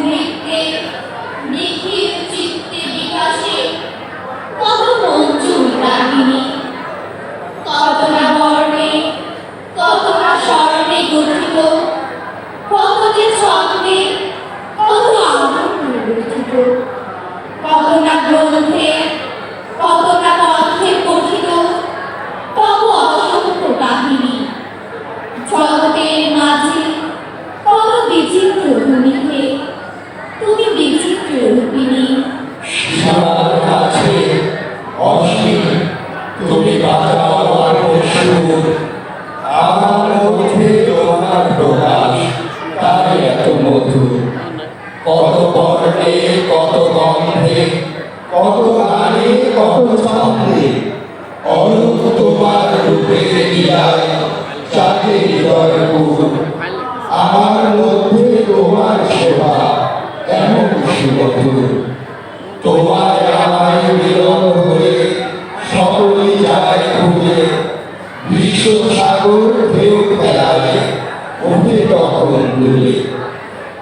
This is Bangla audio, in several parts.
নৃত্যে নিখিল চিত্তে বিকাশে কত মঞ্জুর রাগিনী কত না বর্ণে কত না স্বর্ণে গঠিত কত যে ছন্দে কত আনন্দ গঠিত কত না গ্রন্থে কত না কণ্ঠে পঠিত তব অসংখ্য কাহিনী জগতের মাঝে কত বিচিত্র ভূমিতে তুমি বিচিত্র রূপিণী সবার কাছে অসীম তুমি বাজাও আমার সুর আমার মধ্যে তোমার প্রকাশ তাই এত মধুর বর্ণে কত গন্ধে কত গানে, কত ছন্দে অরূপ তোমার রূপের লীলায় চাঁদে আমার মধ্যে তোমার সেবা এমন সুমধুর তোমার আমায় মিলন হয়ে সকলে যায় খুঁজে বিশ্ব সাগর ঢেউ খেলায় তখন দূরে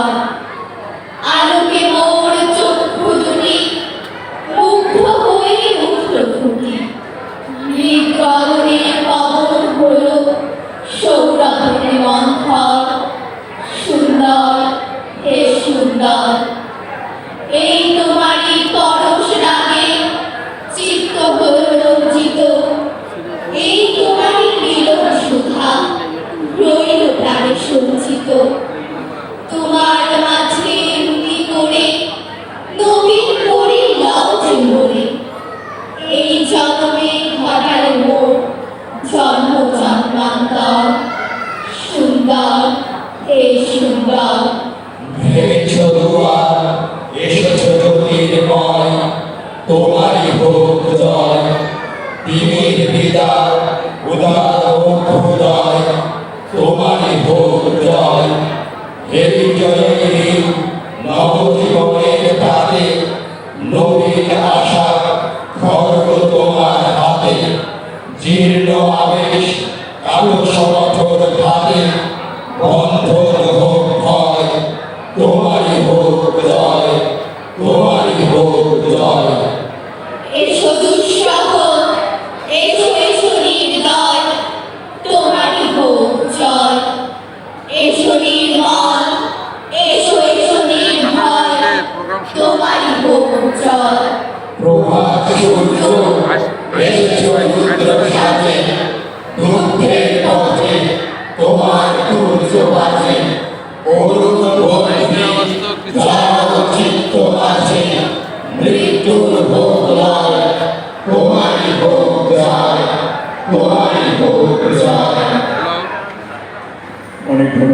সুন্দর আলোকে জন্মান্তর সুন্দর হে সুন্দর ভেবেছ দুয়ার এসেছ জ্যোতির্ময় তোমারই হোক জয় তিমির বিদার উদার অভ্যুদয় তোমারই হোক জয় এই জয়ের নবজীবনের তাতে নবীন সমঠর ঘাতে হোক ভয় তোমারই হোক জয় তোমারই হোক জয় এসো দুঃসহ এসো এসো নির্দয় তোমারই হোক জয়। এসো নির্মল এসো এসো নির্ভয় তোমারই হোক জয়। প্রভাত সূর্য এসেছ রুদ্র সাজে অনেক ধন্যবাদ।